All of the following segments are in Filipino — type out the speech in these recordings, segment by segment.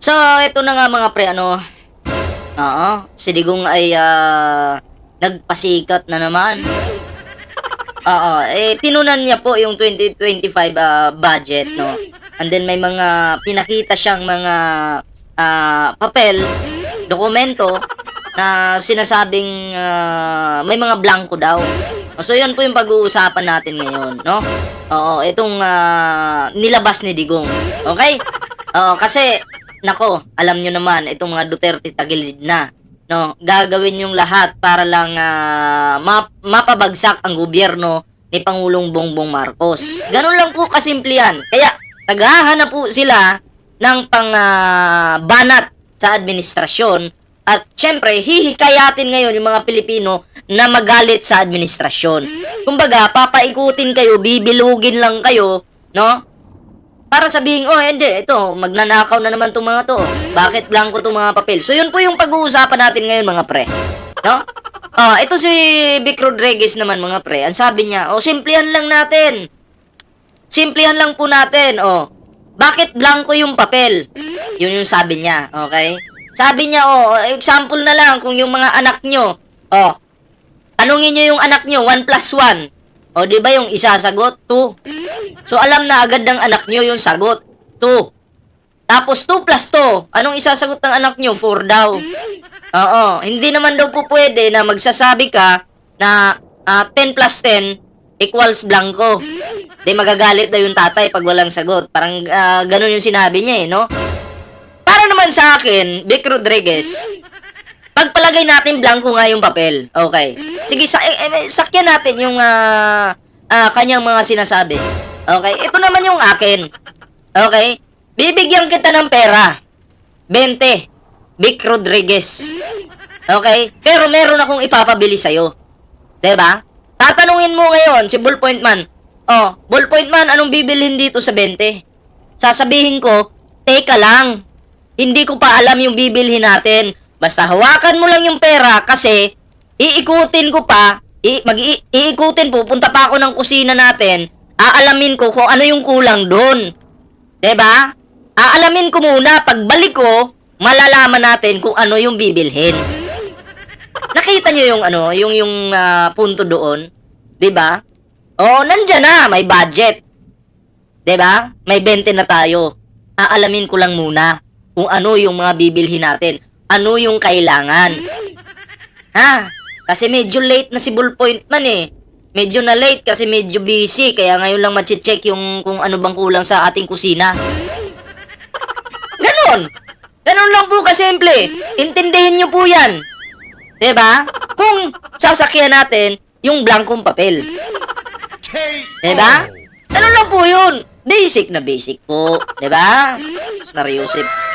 So, ito na nga mga pre, ano, oo, si Digong ay ah, nagpasikat na naman. Oo, eh, pinunan niya po yung 2025 ah, budget, no? And then may mga pinakita siyang mga ah, papel, dokumento, na sinasabing ah, may mga blanco daw. So, yun po yung pag-uusapan natin ngayon, no? Oo, itong ah, nilabas ni Digong. Okay? Oo, kasi, nako, alam nyo naman, itong mga Duterte tagilid na. No, gagawin yung lahat para lang ah, map- mapabagsak ang gobyerno ni Pangulong Bongbong Marcos. Ganun lang po kasimple yan. Kaya, naghahanap po sila ng pang ah, banat sa administrasyon at syempre, hihikayatin ngayon yung mga Pilipino na magalit sa administrasyon. Kumbaga, papaikutin kayo, bibilugin lang kayo, no? Para sabihin, oh, hindi, ito, magnanakaw na naman itong mga to. Bakit blanco itong mga papel? So, yun po yung pag-uusapan natin ngayon, mga pre. No? Oh, ito si Vic Rodriguez naman, mga pre. Ang sabi niya, oh, simplihan lang natin. Simplihan lang po natin, oh. Bakit blanco yung papel? Yun yung sabi niya, okay? Sabi niya, oh, example na lang, kung yung mga anak nyo, oh, tanungin nyo yung anak nyo, 1 plus 1. O, di ba yung isa sagot? 2. So, alam na agad ng anak nyo yung sagot. 2. Tapos, 2 plus 2. Anong isasagot ng anak nyo? 4 daw. Oo. Hindi naman daw po pwede na magsasabi ka na ah, 10 plus 10 equals blanco. Di magagalit daw yung tatay pag walang sagot. Parang ah, ganun yung sinabi niya eh, no? Para naman sa akin, Vic Rodriguez, pagpalagay natin blanco nga yung papel. Okay. Sige, sa, eh, eh, sakyan natin yung ah, ah, kanyang mga sinasabi. Okay. Ito naman yung akin. Okay. Bibigyan kita ng pera. 20. Vic Rodriguez. Okay? Pero meron akong ipapabili sa'yo. ba? Tatanungin mo ngayon si Ballpoint Man. Oh, Ballpoint Man, anong bibilhin dito sa 20? Sasabihin ko, teka lang. Hindi ko pa alam yung bibilhin natin. Basta hawakan mo lang yung pera kasi iikutin ko pa, i, mag i, iikutin pupunta pa ako ng kusina natin, aalamin ko kung ano yung kulang doon. 'Di ba? Aalamin ko muna pagbalik ko, malalaman natin kung ano yung bibilhin. Nakita niyo yung ano, yung yung ah, punto doon, 'di ba? Oh, nandiyan na, may budget. 'Di ba? May 20 na tayo. Aalamin ko lang muna kung ano yung mga bibilhin natin. Ano yung kailangan. Ha? Kasi medyo late na si Bullpoint man eh. Medyo na late kasi medyo busy. Kaya ngayon lang machi-check yung kung ano bang kulang sa ating kusina. Ganon. Ganon lang po kasimple. Intindihin nyo po yan. ba? Kung sasakyan natin yung blankong papel. ba? Ano lang po yun? Basic na basic po. ba? Mariusip.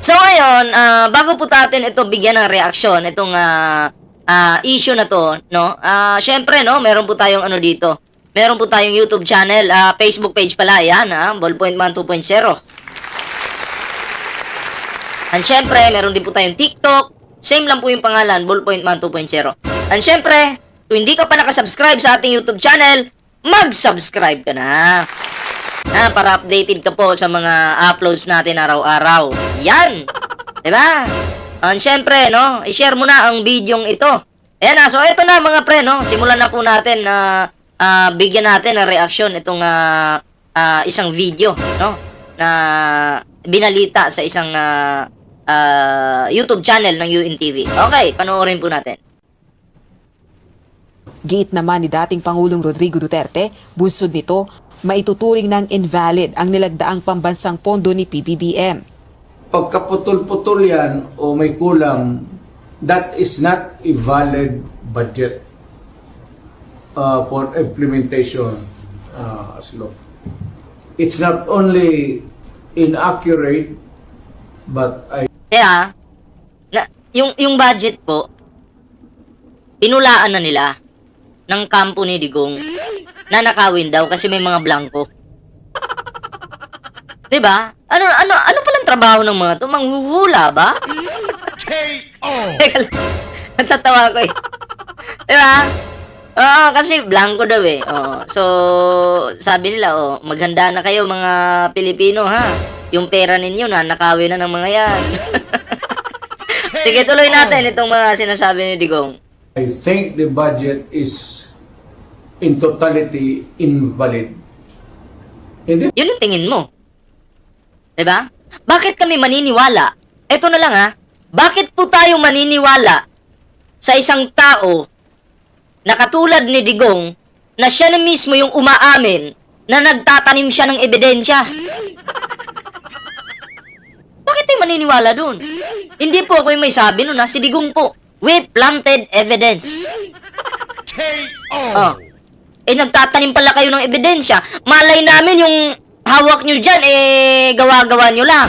So ngayon, ah, bago po natin ito bigyan ng reaksyon, itong ah, ah, issue na to, no? Ah, syempre, no, meron po tayong ano dito. Meron po tayong YouTube channel, ah, Facebook page pala, yan, ah, Ballpoint Man 2.0. And syempre, meron din po tayong TikTok. Same lang po yung pangalan, Ballpoint Man 2.0. And syempre, kung hindi ka pa nakasubscribe sa ating YouTube channel, mag-subscribe ka na. Ah, para updated ka po sa mga uploads natin araw-araw. Yan! 'Di ba? And syempre, no, i-share mo na ang bidyong ito. Ayan na, so ito na mga pre, no, simulan na po natin na ah, bigyan natin ng reaksyon itong ah, ah, isang video, no, na binalita sa isang ah, ah, YouTube channel ng UNTV. Okay, panoorin po natin. Giit naman ni dating Pangulong Rodrigo Duterte, bunsod nito, maituturing ng invalid ang nilagdaang pambansang pondo ni PBBM. pagkaputol-putol yan o may kulang, that is not a valid budget uh, for implementation uh, as law. It's not only inaccurate, but I Kaya, na, yung, yung budget po, pinulaan na nila ng kampo ni Digong na nakawin daw kasi may mga blanco. 'Di ba? Ano ano ano palang trabaho ng mga 'to? Manghuhula ba? Teka lang. Natatawa ko eh. 'Di ba? Oo, kasi blanco daw eh. Oo. So, sabi nila, oh, maghanda na kayo mga Pilipino ha. yung pera ninyo na nakawin na ng mga yan. Sige, tuloy natin itong mga sinasabi ni Digong. I think the budget is in totality invalid. Hindi Yun yung tingin mo. 'Di ba? Bakit kami maniniwala? Ito na lang ha. Bakit po tayo maniniwala sa isang tao na katulad ni Digong na siya na mismo yung umaamin na nagtatanim siya ng ebidensya? Bakit tayo maniniwala dun? Hindi po ako yung may sabi nun ha. Si Digong po. We planted evidence. Oh. Eh, nagtatanim pala kayo ng ebidensya. Malay namin yung hawak nyo dyan, eh, gawa-gawa nyo lang.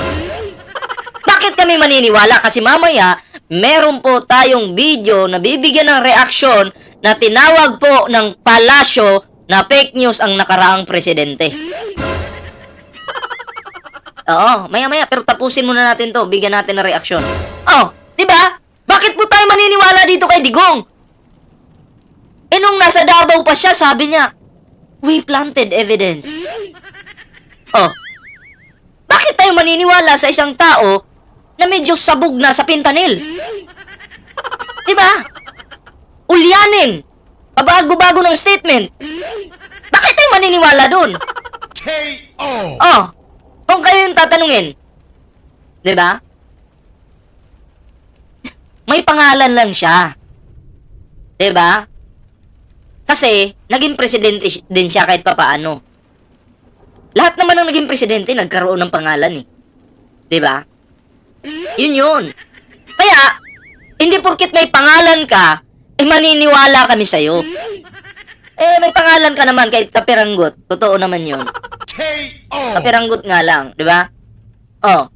Bakit kami maniniwala? Kasi mamaya, meron po tayong video na bibigyan ng reaksyon na tinawag po ng palasyo na fake news ang nakaraang presidente. Oo, maya-maya, pero tapusin muna natin to. Bigyan natin ng reaksyon. Oh, di ba? Bakit po tayo maniniwala dito kay Digong? Eh nung nasa Davao pa siya, sabi niya, we planted evidence. Oh, bakit tayo maniniwala sa isang tao na medyo sabog na sa pintanil? Diba? Ulyanin. Pabago-bago ng statement. Bakit tayo maniniwala dun? Oh, kung kayo yung tatanungin, diba? May pangalan lang siya. Diba? Kasi, naging presidente si- din siya kahit papaano. Lahat naman ng naging presidente nagkaroon ng pangalan eh. 'Di ba? Yun yun. Kaya, hindi porkit may pangalan ka, eh maniniwala kami sa'yo. Eh, may pangalan ka naman kahit kapiranggot. Totoo naman yun. Kapiranggot nga lang, di ba? Oh.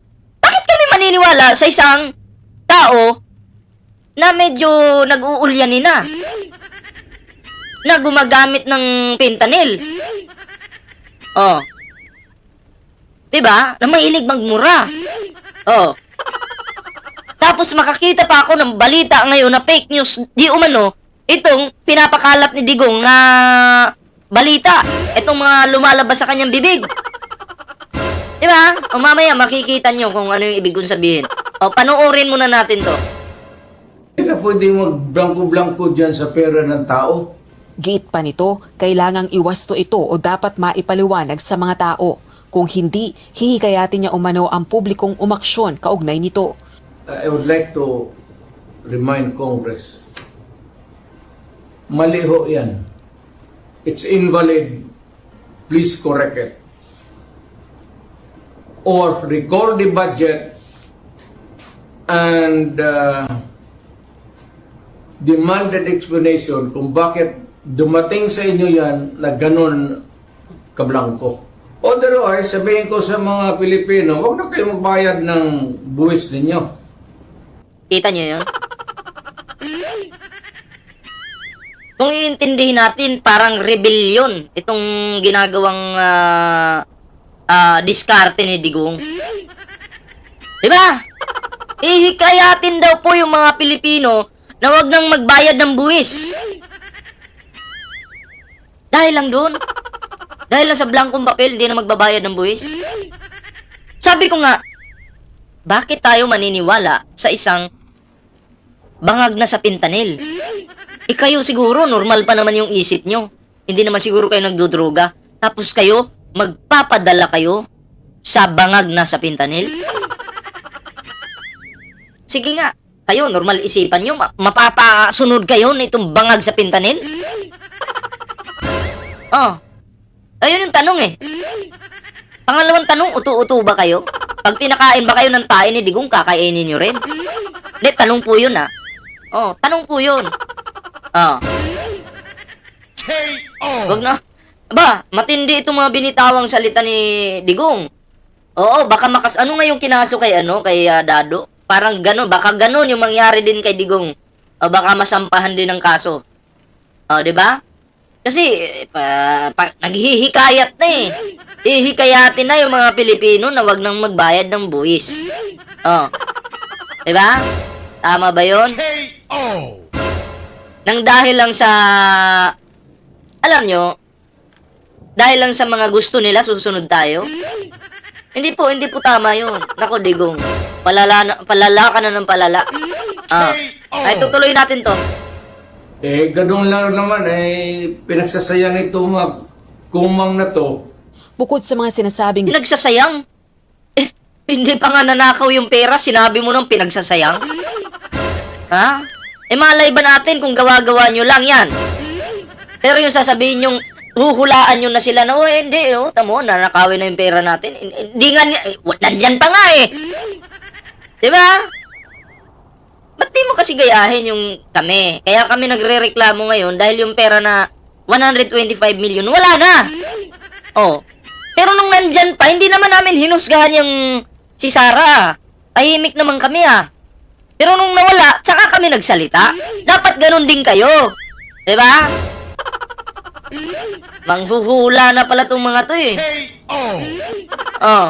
Bakit kami maniniwala sa isang tao na medyo nag-uulyanin na? Na gumagamit ng pentanil. Oh. 'Di ba? Na mahilig magmura. Oh. Tapos makakita pa ako ng balita ngayon na fake news di umano itong pinapakalat ni Digong na balita. Itong mga lumalabas sa kanyang bibig. Di ba? O mamaya makikita nyo kung ano yung ibig kong sabihin. O panoorin muna natin to. Hindi ka pwede mag-blanco-blanco dyan sa pera ng tao. Giit pa nito, kailangang iwasto ito o dapat maipaliwanag sa mga tao. Kung hindi, hihikayatin niya umano ang publikong umaksyon kaugnay nito. I would like to remind Congress, mali ho yan. It's invalid. Please correct it. Or record the budget and uh, demanded explanation kung bakit dumating sa inyo yan na ganun kablangko. Otherwise, sabihin ko sa mga Pilipino, huwag na kayo magbayad ng buwis ninyo. Kita nyo yun? Kung iintindihin natin, parang rebellion itong ginagawang ah, ah, diskarte ni Digong. Di ba? Ihikayatin daw po yung mga Pilipino na wag nang magbayad ng buwis. Dahil lang doon. Dahil lang sa blankong papel, di na magbabayad ng buwis. Sabi ko nga, bakit tayo maniniwala sa isang bangag na sa pintanil? Eh kayo siguro, normal pa naman yung isip nyo. Hindi naman siguro kayo nagdudruga. Tapos kayo, magpapadala kayo sa bangag na sa pintanil? Sige nga, kayo, normal isipan nyo, ma- mapapasunod kayo na itong bangag sa pintanil? Oh, ayun yung tanong eh. Pangalawang tanong, utu-utu ba kayo? Pag pinakain ba kayo ng tae ni Digong, kakainin nyo rin? Hindi, tanong po yun ah. Oh, tanong po yun. Oh. Wag na. Aba, matindi itong mga binitawang salita ni Digong. Oo, baka makas... Ano nga yung kinaso kay ano, kay ah, Dado? Parang gano'n, baka gano'n yung mangyari din kay Digong. O baka masampahan din ng kaso. O, di ba? Kasi, pa, pa, naghihikayat na eh. Hihikayatin na yung mga Pilipino na wag nang magbayad ng buwis. O. Di ba? Tama ba yon? Nang dahil lang sa... Alam nyo, dahil lang sa mga gusto nila, susunod tayo. Hindi po, hindi po tama yun. Nako, digong. Palala, palala ka na ng palala. Ah. Ay, tutuloy natin to. Eh, ganun lang naman, eh, pinagsasayang ito mga kumang na to. Bukod sa mga sinasabing Pinagsasayang? Eh, hindi pa nga nanakaw yung pera, sinabi mo nang pinagsasayang? Ha? Eh, malay ba natin kung gawa-gawa nyo lang yan? Pero yung sasabihin yung huhulaan nyo na sila na, oh, hindi, oh, tamo, nanakawin na yung pera natin. Hindi nga, eh, nandyan pa nga eh. Di ba? Ba't di mo kasi gayahin yung kami? Kaya kami nagre-reklamo ngayon dahil yung pera na 125 million, wala na. Oh. Pero nung nandyan pa, hindi naman namin hinusgahan yung si Sarah. Tahimik naman kami ah. Pero nung nawala, tsaka kami nagsalita. Dapat ganun din kayo. 'Di ba? Manghuhula na pala tong mga to eh. Oh.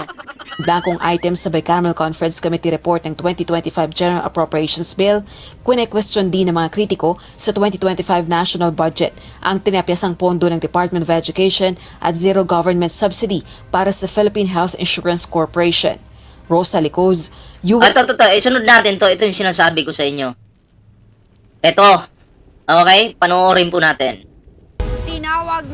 Blankong items sa Bicameral Conference Committee report ng 2025 General Appropriations Bill, kwene-question din ng mga kritiko sa 2025 national budget ang tinapyasang pondo ng Department of Education at zero government subsidy para sa Philippine Health Insurance Corporation. Rosa Licoz, you Ah, to, to, to. Isunod natin to. Ito yung sinasabi ko sa inyo. Ito. Okay? Panoorin po natin.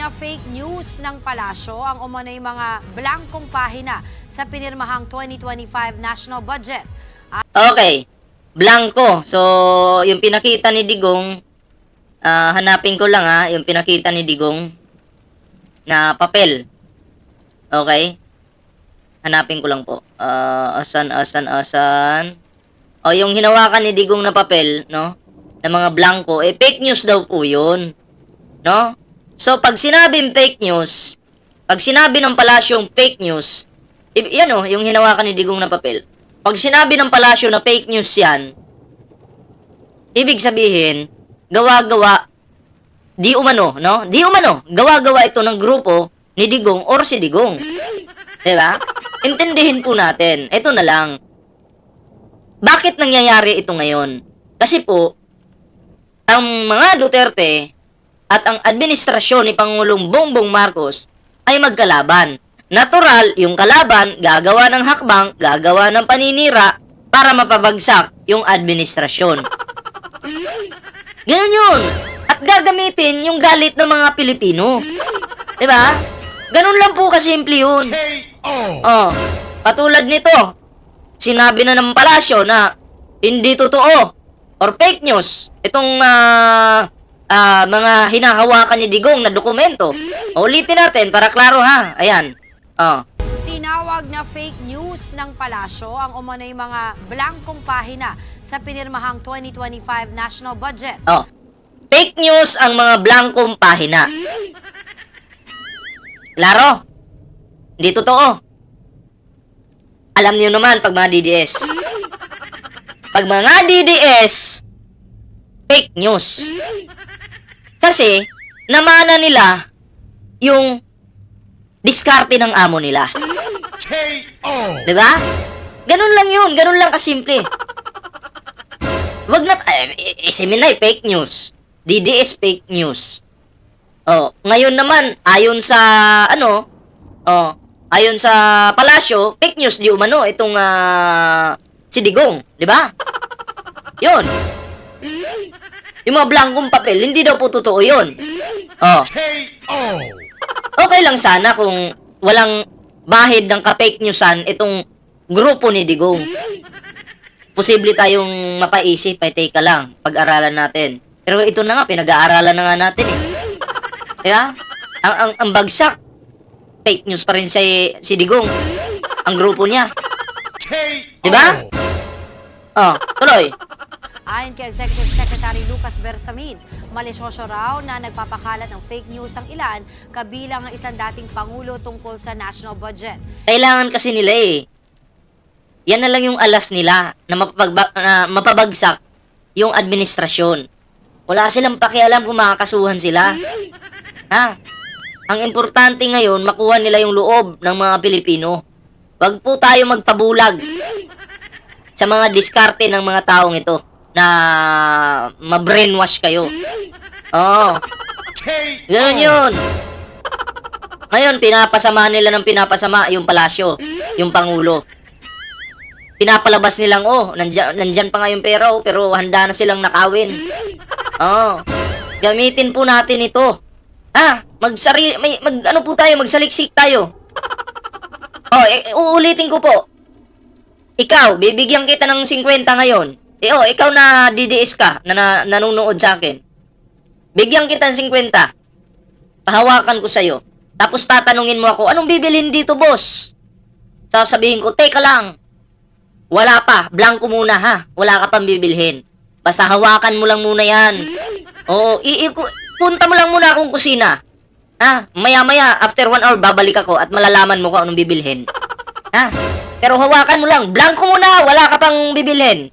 Na fake news ng palasyo ang umano'y mga blankong pahina sa pinirmahang 2025 national budget. Okay. Blanco. So, yung pinakita ni Digong, ah, hanapin ko lang ha, yung pinakita ni Digong na papel. Okay? Hanapin ko lang po. Ah, asan, asan, asan. O, yung hinawakan ni Digong na papel, no? Na mga blanco, eh, fake news daw po yun. No? So, pag sinabing fake news, pag sinabi ng palasyong fake news, yan o, yung hinawakan ni Digong na papel. Pag sinabi ng palasyo na fake news yan, ibig sabihin, gawa-gawa, di umano, no? Di umano, gawa-gawa ito ng grupo ni Digong or si Digong. Diba? Intindihin po natin. Ito na lang. Bakit nangyayari ito ngayon? Kasi po, ang mga Duterte at ang administrasyon ni Pangulong Bongbong Marcos ay magkalaban. Natural, yung kalaban, gagawa ng hakbang, gagawa ng paninira para mapabagsak yung administrasyon. Ganun yun. At gagamitin yung galit ng mga Pilipino. Diba? Ganun lang po kasimple yun. Oh, katulad nito, sinabi na ng palasyo na hindi totoo or fake news itong ah, ah, mga hinahawakan ni Digong na dokumento. Ulitin natin para klaro ha. Ayan. Oh. Tinawag na fake news ng palasyo ang umano'y mga blankong pahina sa pinirmahang 2025 national budget. Oh. Fake news ang mga blankong pahina. Klaro. Hindi totoo. Alam niyo naman pag mga DDS. Pag mga DDS, fake news. Kasi, namana nila yung diskarte ng amo nila. Di ba? Ganun lang yun. Ganun lang kasimple. Wag na, eh, isiminay, fake news. DDS fake news. Oh, ngayon naman, ayon sa, ano, oh, ayon sa palasyo, fake news di umano, itong, ah, si Digong, di ba? Yun. Yung mga blankong papel, hindi daw po totoo yun. Oh. Okay lang sana kung walang bahid ng ka-fake newsan itong grupo ni Digong. Posible tayong mapaisip, ay teka lang, pag-aralan natin. Pero ito na nga, pinag-aaralan na nga natin eh. Kaya, ang, ang, ang bagsak, fake news pa rin si, si Digong. Ang grupo niya. Di ba? Oh, tuloy. Ayon kay Executive Secretary Lucas Bersamin, malisyoso raw na nagpapakalat ng fake news ang ilan kabilang ang isang dating pangulo tungkol sa national budget. Kailangan kasi nila eh. Yan na lang yung alas nila na, mapapagba- na mapabagsak yung administrasyon. Wala silang pakialam kung makakasuhan sila. Ha? Ang importante ngayon, makuha nila yung loob ng mga Pilipino. Wag po tayo magpabulag sa mga diskarte ng mga taong ito na ma-brainwash kayo. Oo. Ganun yun. Ngayon, pinapasama nila ng pinapasama yung palasyo, yung pangulo. Pinapalabas nilang, oh, nandyan, nandyan pa nga yung pera, oh, pero handa na silang nakawin. Oh, gamitin po natin ito. Ah, magsari, may, mag, ano po tayo, magsaliksik tayo. Oh, eh, uulitin ko po. Ikaw, bibigyan kita ng 50 ngayon. Eh, oh, ikaw na DDS ka, na, na nanonood sa akin. Bigyan kita ng 50. Pahawakan ko sa'yo. Tapos tatanungin mo ako, anong bibilhin dito, boss? Sasabihin ko, teka lang. Wala pa, blanco muna ha. Wala ka pang bibilhin. Basta hawakan mo lang muna yan. Oo, iiku punta mo lang muna akong kusina. Ha? Maya-maya, after one hour, babalik ako at malalaman mo kung anong bibilhin. Ha? Pero hawakan mo lang. Blanco muna, wala ka pang bibilhin.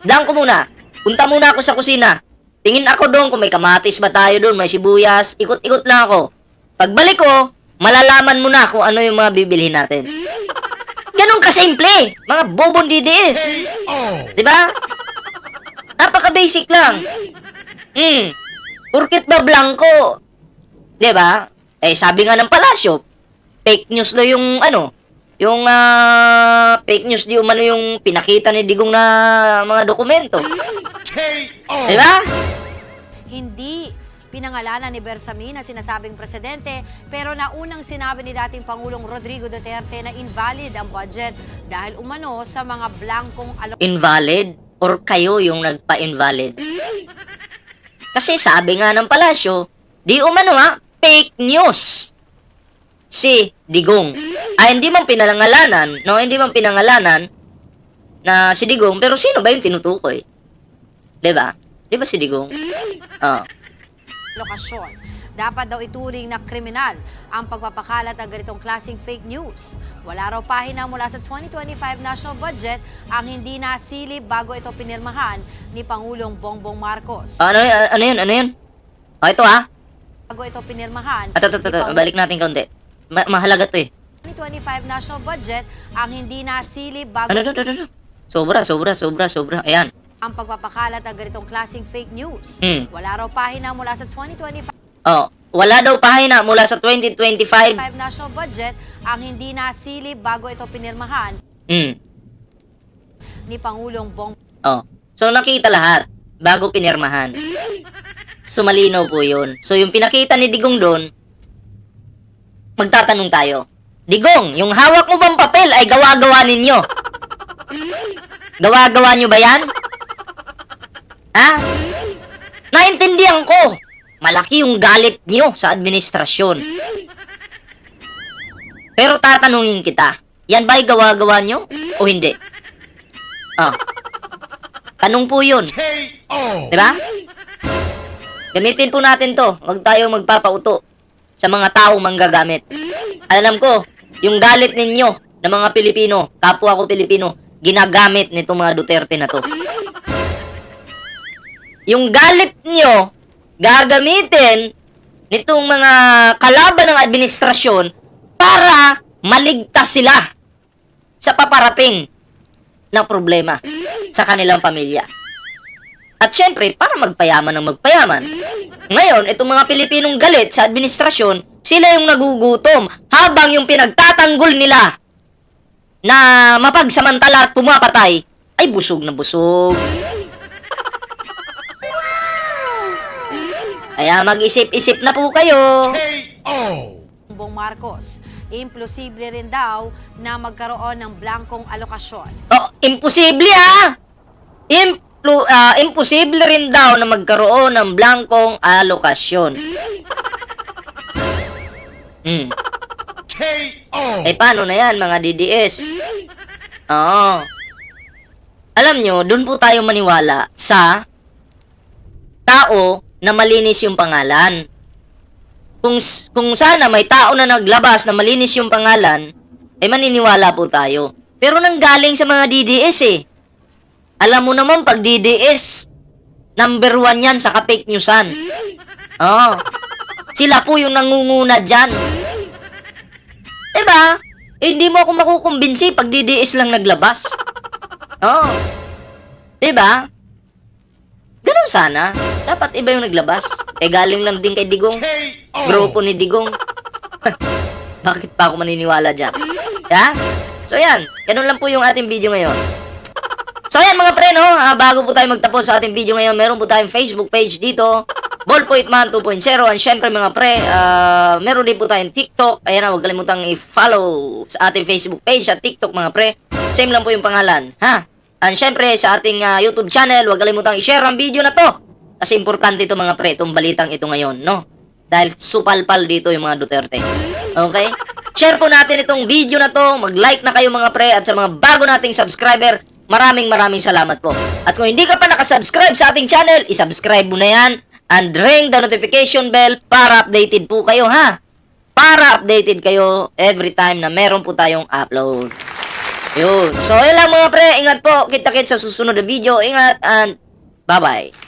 Blanco muna. Punta muna ako sa kusina. Tingin ako doon kung may kamatis ba tayo doon, may sibuyas. Ikot-ikot lang ako. Pagbalik ko, malalaman mo na kung ano yung mga bibilhin natin. Ganun kasimple. Mga bobong DDS. Di ba? Napaka-basic lang. Hmm. Porkit ba blanco? Di ba? Eh, sabi nga ng palasyo, fake news daw yung ano, yung ah, fake news di umano yung pinakita ni Digong na mga dokumento. Di ba? Hindi pinangalanan ni Bersamin na sinasabing presidente pero naunang sinabi ni dating Pangulong Rodrigo Duterte na invalid ang budget dahil umano sa mga blankong alok Invalid? Or kayo yung nagpa-invalid? Kasi sabi nga ng palasyo, di umano ha, fake news. Si Digong. Ay, hindi man pinangalanan, no? Hindi man pinangalanan na si Digong, pero sino ba yung tinutukoy? 'Di ba? 'Di ba si Digong? Oh. lokasyon. Dapat daw ituring na kriminal ang pagpapakalat ng ganitong klaseng fake news. Wala raw pahina mula sa 2025 national budget ang hindi nasilip bago ito pinirmahan ni Pangulong Bongbong Marcos. Ano, ano yun? Ano yun? Oh, ito ha. Bago ito pinirmahan At, at, at, at, balik natin kaunti. Ma- mahalaga to eh. 2025 national budget ang hindi nasilip bago Ano, ano, ano, ano? Sobra, sobra, sobra, sobra. Ayan. ang pagpapakalat ng ganitong klaseng fake news. Hmm. Wala raw pahina mula sa 2025 Oh, wala daw pahina mula sa 2025. national budget ang hindi nasilip bago ito pinirmahan Hmm. ni Pangulong Bong Oh. So nakita lahat bago pinirmahan. So malinaw po 'yun. So yung pinakita ni Digong doon, magtatanong tayo. Digong, yung hawak mo bang papel ay gawa-gawa ninyo? Gawa-gawa nyo ba yan? Ha? Naintindihan ko. Malaki yung galit nyo sa administrasyon. Pero tatanungin kita, yan ba'y gawa-gawa nyo o hindi? Ah. Tanong po yun. Di ba? Gamitin po natin to. Huwag tayo magpapauto sa mga taong manggagamit. Alam ko, yung galit ninyo ng mga Pilipino, kapwa ko Pilipino, ginagamit nitong mga Duterte na to. Yung galit nyo, gagamitin nitong mga kalaban ng administrasyon para maligtas sila sa paparating na problema sa kanilang pamilya. At syempre, para magpayaman ng magpayaman. Ngayon, itong mga Pilipinong galit sa administrasyon, sila yung nagugutom habang yung pinagtatanggol nila na mapagsamantala at pumapatay ay busog na busog. Kaya mag-isip-isip na po kayo. Bongbong Marcos. Imposible rin daw na magkaroon ng blankong alokasyon. Oh, imposible ah! Implu, ah, imposible rin daw na magkaroon ng blankong alokasyon. Hmm. Eh, paano na yan, mga DDS? Oo. Alam nyo, doon po tayo maniwala sa tao na malinis yung pangalan. Kung, kung sana may tao na naglabas na malinis yung pangalan, eh maniniwala po tayo. Pero nanggaling sa mga DDS eh. Alam mo naman pag DDS, number one yan sa ka-fake newsan. Oo. Sila po yung nangunguna dyan. Diba? Eh, hindi mo ako makukumbinsi pag DDS lang naglabas. Oo. Diba? Ganun sana. Dapat iba yung naglabas. Eh, galing lang din kay Digong. Grupo ni Digong. Bakit pa ako maniniwala dyan? Ha? So yan, ganun lang po yung ating video ngayon. So ayan mga pre, no? Ah, bago po tayo magtapos sa ating video ngayon, meron po tayong Facebook page dito. Ballpoint Man 2.0 and syempre mga pre, ah, meron din po tayong TikTok. Ayan na, huwag kalimutang i-follow sa ating Facebook page at TikTok mga pre. Same lang po yung pangalan, ha? And syempre sa ating ah, YouTube channel, huwag kalimutang i-share ang video na to. Kasi importante ito mga pre, itong balitang ito ngayon, no? Dahil supalpal dito yung mga Duterte. Okay? Share po natin itong video na to. Mag-like na kayo mga pre at sa mga bago nating subscriber, maraming maraming salamat po. At kung hindi ka pa nakasubscribe sa ating channel, isubscribe mo na yan and ring the notification bell para updated po kayo ha. Para updated kayo every time na meron po tayong upload. Yun. So, yun lang mga pre. Ingat po. Kita-kits sa susunod na video. Ingat and bye-bye.